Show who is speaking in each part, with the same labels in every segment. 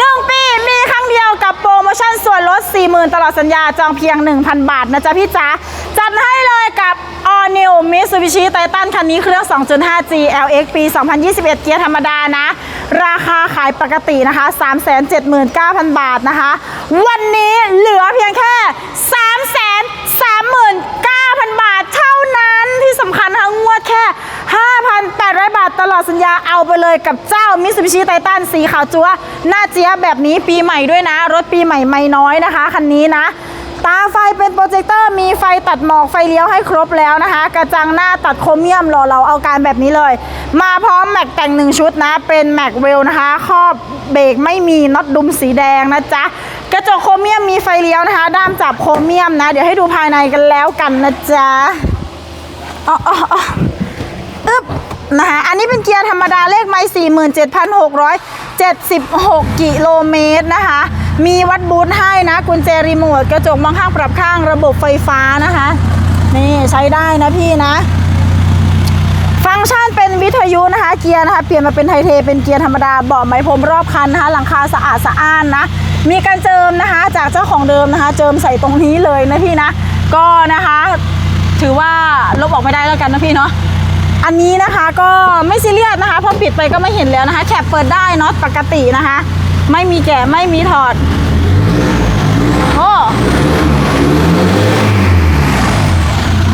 Speaker 1: 1 ปีมีครั้งเดียวกับโปรโมชั่นส่วนลด 40,000 ตลอดสัญญาจองเพียง 1,000 บาทนะจ๊ะพี่จ๋าจัดให้เลยกับ All New Mitsubishi Titan คันนี้เครื่อง 2.5 G LX ปี 2021 เกียร์ธรรมดานะ ราคาขายปกตินะคะ 379,000 บาทนะคะ วันนี้เหลือเพียงแค่ 339,000 บาทเท่านั้นที่สำคัญนะคะงวดแค่ 5,800 บาทตลอด สัญญาเอาไปเลยกับเจ้า Mitsubishi Titan สีขาวจั๊วหน้าเจี๊ยบแบบนี้ปีใหม่ด้วยนะ รถปีใหม่ไม่น้อยนะคะ คันนี้นะ ตาไฟเป็นโปรเจคเตอร์มีไฟตัดหมอกไฟเลี้ยวให้ครบแล้วนะคะ กระจังหน้าตัดโครเมียมหล่อเราเอาการแบบนี้เลย มาพร้อมแม็กแต่งหนึ่งชุดนะ เป็นแม็กเวลนะคะครอบเบรกไม่มีน็อตดุมสีแดงนะจ๊ะกระจกโครเมียมมีไฟเลี้ยวนะคะ ด้ามจับโครเมียมนะ เดี๋ยวให้ดูภายในกันแล้วกันนะจ๊ะอ๋ออ๋ออ๋ออึ๊บ นะคะอันนี้เป็นเกียร์ธรรมดาเลขไมล์47,676 กิโลเมตรนะคะ มีวัดบูทให้นะ กุญแจรีโมท กระจกมองข้างปรับข้างระบบไฟฟ้านะคะ นี่ใช้ได้นะพี่นะ ฟังก์ชันเป็นวิทยุนะคะ เกียร์นะคะ เปลี่ยนมาเป็นไทเทเป็นเกียร์ธรรมดาเบาะไม้พรมรอบคันนะคะ หลังคาสะอาดสะอ้านนะ มีการเจิมนะคะ จากเจ้าของเดิมนะคะ เจิมใส่ตรงนี้เลยนะพี่นะ ก็นะคะ ถือว่าลบออกไม่ได้แล้วกันนะพี่เนาะ อันนี้นะคะก็ไม่ซีเรียสนะคะเพราะปิดไปก็ไม่เห็นแล้วนะคะแคปเปิดได้เนาะปกตินะคะ ไม่มีแกะไม่มีถอดโอ้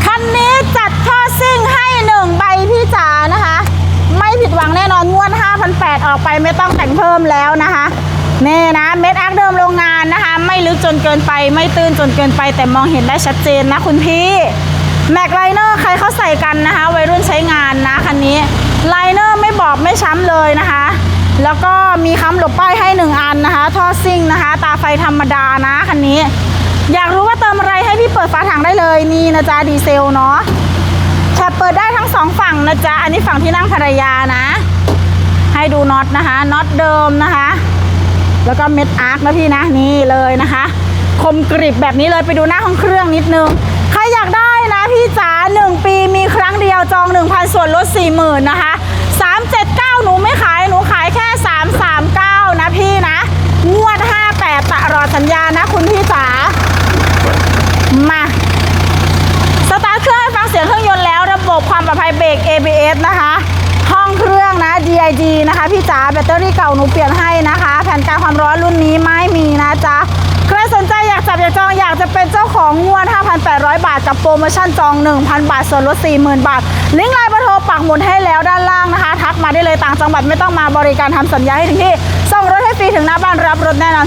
Speaker 1: คันนี้จัดท่อซิ่งให้หนึ่งใบพี่จ๋านะคะ ไม่ผิดหวังแน่นอนงวด5,800ออกไปไม่ต้องแต่งเพิ่มแล้วนะคะนี่นะเม็ดอคเดิมโรงงานนะคะ ไม่ลึกจนเกินไป ไม่ตื้นจนเกินไป แต่มองเห็นได้ชัดเจนนะคุณพี่แม็กไลเนอร์ใครเขาใส่กันนะคะ วัยรุ่นใช้งาน้ำเลยนะคะ แล้วก็มีค้ำหลบป้ายให้หนึ่งอันนะคะ ท่อซิ่งนะคะ ตาไฟธรรมดานะคันนี้ อยากรู้ว่าเติมอะไรให้พี่เปิดฝาถังได้เลยนี่นะจ๊ะดีเซลเนาะแคปเปิดได้ทั้งสองฝั่งนะจ๊ะ อันนี้ฝั่งที่นั่งภรรยานะ ให้ดูน็อตนะคะน็อตเดิมนะคะ แล้วก็เม็ดอาร์คนะพี่นะนี่เลยนะคะ คมกริบแบบนี้เลยไปดูหน้าห้องเครื่องนิดนึงใครอยากได้นะพี่จ๋า1 ปีมีครั้งเดียวจอง 1,000 ส่วนลด40,000นะคะ หนูไม่ขายหนูขายแค่ 339 นะพี่นะ งวด 58ตลอดสัญญานะคุณพี่จ๋ามาสตาร์ทเครื่องฟังเสียงเครื่องยนต์แล้วระบบความปลอดภัยเบรก ABS นะคะ ห้องเครื่องนะ DIG นะคะ พี่จ๋าแบตเตอรี่เก่าหนูเปลี่ยนให้นะคะ แผ่นกันความร้อนรุ่นนี้ไม่มีนะจ๊ะ อยากจับอจองอยากจะเป็นเจ้าของงวด 5,800 บาทกับโปรโมชั่นจอง 1,000 บาทส่วนลด 40,000 บาท ลิงก์ไลน์เบอร์โทรปักหมุดให้แล้วด้านล่างนะคะ ทักมาได้เลยต่างจังหวัดไม่ต้องมาบริการทำสัญญาให้ถึงที่ ส่งรถให้ฟรีถึงหน้าบ้านรับรถแน่นอน